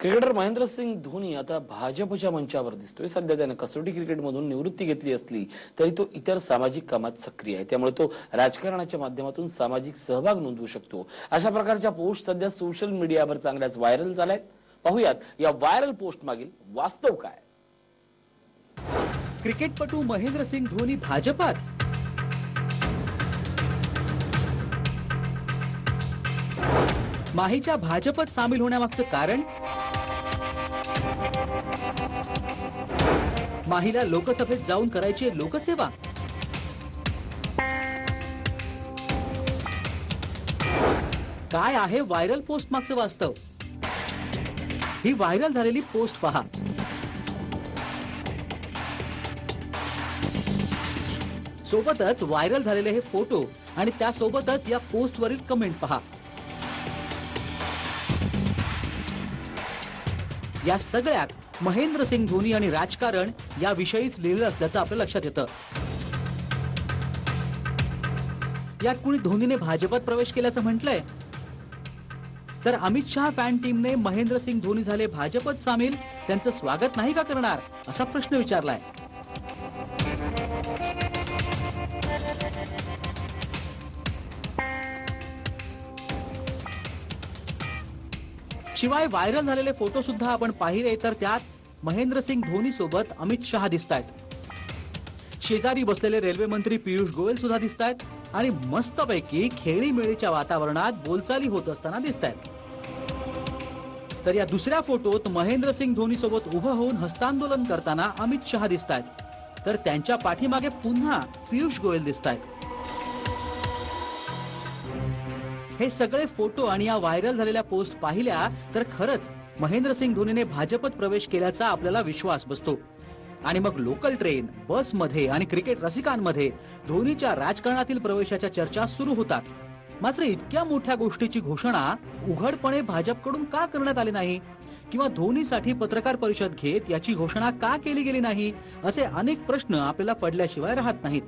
Cricketer Mahendra Singh Dhoni आता भाजपच्या मंचावर दिसतोय. सध्या त्यानं कसोटी क्रिकेटमधून निवृत्ती घेतली असली तरी तो इतर सामाजिक कामात सक्रिय आहे. त्यामुळे तो राजकारणाच्या माध्यमातून सामाजिक सहभाग नोंदवू शकतो. अशा प्रकारच्या पोस्ट सध्या सोशल मीडियावर चांगल्याच व्हायरल झाल्यात. पाहुयात या व्हायरल पोस्ट मागील वास्तव काय? क्रिकेटपटू महेंद्रसिंग धोनी भाजपात? माहीच्या भाजपत सामील होण्यामागचं कारण? माहीला लोकसभेत जाऊन करायची लोकसेवा. काय आहे व्हायरल पोस्ट मागचं वास्तव? ही व्हायरल झालेली पोस्ट पहा. सोबतच व्हायरल झालेले हे फोटो आणि त्यासोबतच या पोस्टवरील कमेंट पहा. या सगळ्यात महेंद्रसिंग धोनी आणि राजकारण याविषयीच लिहिलं असल्याचं आपल्या लक्षात येतं. यात कुणी धोनीने भाजपात प्रवेश केल्याचं म्हटलंय? तर अमित शहा फॅन टीमने महेंद्रसिंग धोनी झाले भाजपत सामील? त्यांचं स्वागत नाही का करणार? असा प्रश्न विचारलाय. शिवाय व्हायरल झालेले फोटो सुद्धा आपण पाहिले तर त्यात महेंद्रसिंग धोनी सोबत अमित शहा दिसत आहेत शेजारी बसलेले रेल्वे मंत्री पियुष गोयल सुद्धा दिसत आहेत आणि मस्तपैकी खेळीमेळीच्या वातावरणात बोलचाली होत असताना दिसत आहेत तर या दुसऱ्या फोटोत महेंद्रसिंग धोनी सोबत उभं होऊन हस्तांदोलन करताना अमित शहा दिसत आहेत तर त्यांच्या पाठीमागे पुन्हा पियुष गोयल दिसत आहेत हे सगळे फोटो आणि या व्हायरल झालेल्या पोस्ट पाहिल्या तर खरंच महेंद्रसिंग धोनीने भाजपत प्रवेश केल्याचा आपल्याला विश्वास बसतो. आणि मग लोकल ट्रेन बसमध्ये आणि क्रिकेट रसिकांमध्ये धोनीच्या राजकारणातील प्रवेशाच्या चर्चा सुरू होतात. मात्र इतक्या मोठ्या गोष्टीची घोषणा उघडपणे भाजपकडून का करण्यात आली नाही? किंवा धोनीसाठी पत्रकार परिषद घेत याची घोषणा का केली गेली नाही? असे अनेक प्रश्न आपल्याला पडल्याशिवाय राहत नाहीत.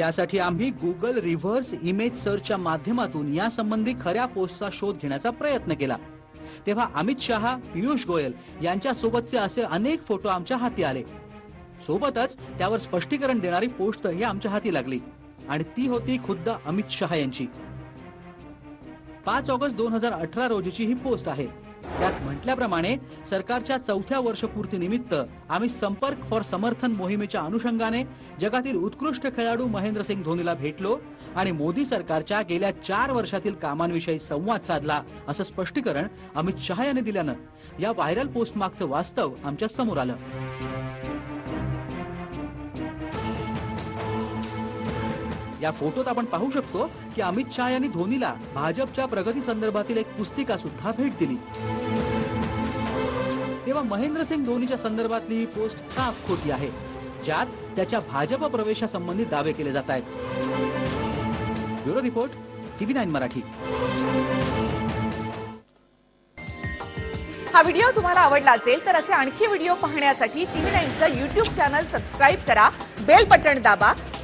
त्यासाठी आम्ही गुगल रिव्हर्स इमेज सर्चच्या माध्यमातून यासंबंधी खऱ्या पोस्टचा शोध घेण्याचा प्रयत्न केला. तेव्हा अमित शहा पियुष गोयल यांच्या सोबतचे असे अनेक फोटो आमच्या हाती आले. सोबतच त्यावर स्पष्टीकरण देणारी पोस्ट ही आमच्या हाती लागली आणि ती होती खुद्द अमित शहा यांची. पाच ऑगस्ट दोन हजार अठरा रोजीची ही पोस्ट आहे. त्यात म्हटल्याप्रमाणे सरकारच्या चौथ्या वर्षपूर्तीनिमित्त आम्ही संपर्क फॉर समर्थन मोहिमेच्या अनुषंगाने जगातील उत्कृष्ट खेळाडू महेंद्रसिंग धोनीला भेटलो आणि मोदी सरकारच्या गेल्या चार वर्षातील कामांविषयी संवाद साधला असं स्पष्टीकरण अमित शहा यांनी दिल्यानं या व्हायरल पोस्ट मागचं वास्तव आमच्यासमोर आलं. या फोटोत आपण पाहू शकतो की अमित शहा यांनी धोनीला भाजपच्या प्रगती संदर्भातील एक पुस्तिका सुद्धा भेट दिली. तेव्हा महेंद्रसिंग धोनीच्या संदर्भातली ही पोस्ट साफ खोटी आहे ज्यात त्याच्या भाजप प्रवेशासंबंधी दावे केले जात आहेत. Bureau report TV nine Marathi. हा व्हिडिओ तुम्हाला आवडला असेल तर असे आणखी व्हिडिओ पाहण्यासाठी टीव्ही नाईनचं युट्यूब चॅनल सबस्क्राईब करा बेल बटण दाबा